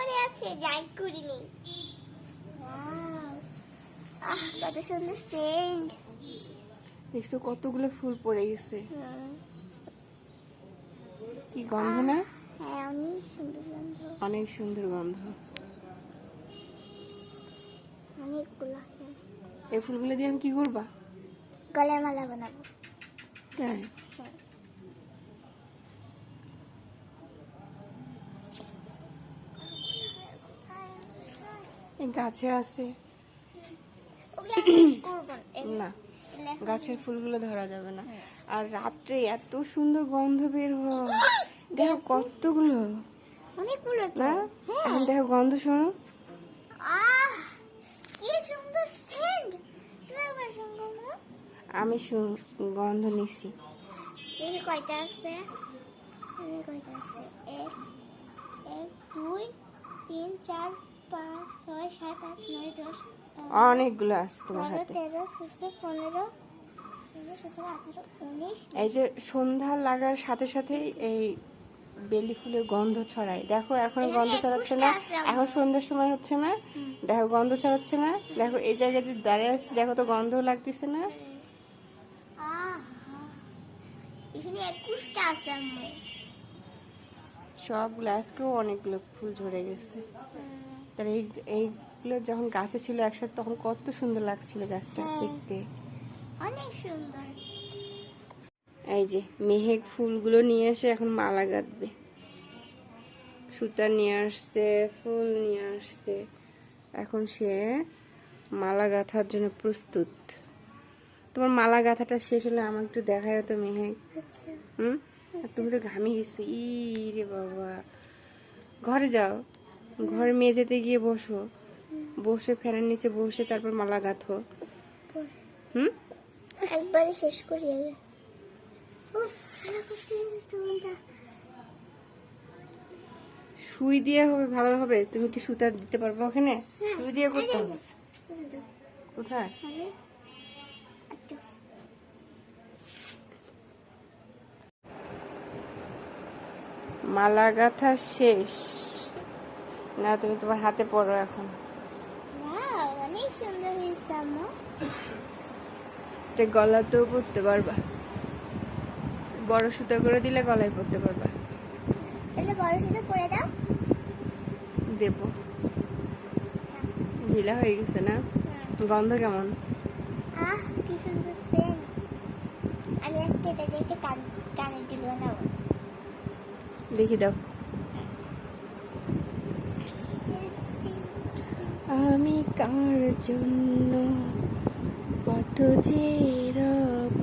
পরে আছে যাই করিনি আহ কত সুন্দর সেন্ট দেখছ কতগুলো ফুল পড়ে গেছে। কি গন্ধ না? হ্যাঁ অনেক সুন্দর গন্ধ। অনেক সুন্দর গন্ধ। অনেকগুলো হ্যাঁ। এই ফুলগুলো দিয়ে আমি কি করবা? গলার মালা বানাবো। তাই হ্যাঁ। এই গাছে আছে। না। গাছের ফুলগুলো ধরা যাবে না। আর রাত্রে এত সুন্দর গন্ধ বের হয়। দেখো কতগুলো। অনেকগুলো না? হ্যাঁ। এখন দেখো গন্ধ শোনো। আমি গন্ধ নিছি কয়টা আছে? কয়টা আছে? এক এক দুই তিন চার পাঁচ ছয় সাত আট নয় দশ অনেকগুলো আছে তোমার হাতে। তেরো চোদ্দ পনেরো এই যে সন্ধ্যা লাগার সাথে সাথেই এই বেলি ফুলের গন্ধ ছড়ায়। দেখো এখন গন্ধ ছড়াচ্ছে না। এখন সন্ধ্যার সময় হচ্ছে না। দেখো গন্ধ ছড়াচ্ছে না। দেখো এই জায়গায় যে দাঁড়িয়ে আছে দেখো তো গন্ধ লাগতেছে না। সবগুলো আজকেও অনেকগুলো ফুল ঝরে গেছে। তাহলে এই এইগুলো যখন গাছে ছিল একসাথে তখন কত সুন্দর লাগছিল গাছটা হ্যাঁ। দেখতে। অনেক সুন্দর। এই যে মেহেক ফুলগুলো নিয়ে এসে এখন মালা গাঁথবে। সুতা নিয়ে আসছে ফুল নিয়ে আসছে। এখন সে মালা গাঁথার জন্য প্রস্তুত। তোমার মালা গাঁথাটা শেষ হলে আমাকে একটু দেখায় তো মেহেক আচ্ছা। হুম? আর তুমি তো ঘামে গেছো। ই রে বাবা। ঘরে যাও। ঘরে মেঝেতে গিয়ে বসো। বসে ফ্যানের নিচে বসে তারপর মালা গাঁথো। হুম? একবারে শেষ করি আগে সুই দিয়ে হবে ভালো হবে তুমি কি সুতা দিতে পারবে ওখানে? হ্যাঁ। সুই দিয়ে করতে হবে? কোথায়? আরে মালা গাঁথা শেষ। না তুমি তোমার হাতে পড়ো এখন। অনেক সুন্দর হয়েছে আম্মু। এটা গলাতেও পরতে পারবা। বড় সুতা করে দিলে গলায় পরতে পারবা। তাহলে বড় সুতো করে দাও। দেব। ঢিলা হয়ে গেছে না? গন্ধ কেমন? আহ কি সুন্দর সেন আমি আজকে এটা দেখতে কান দুল দেখি দাও। আমি কার জন্য? কত যে রব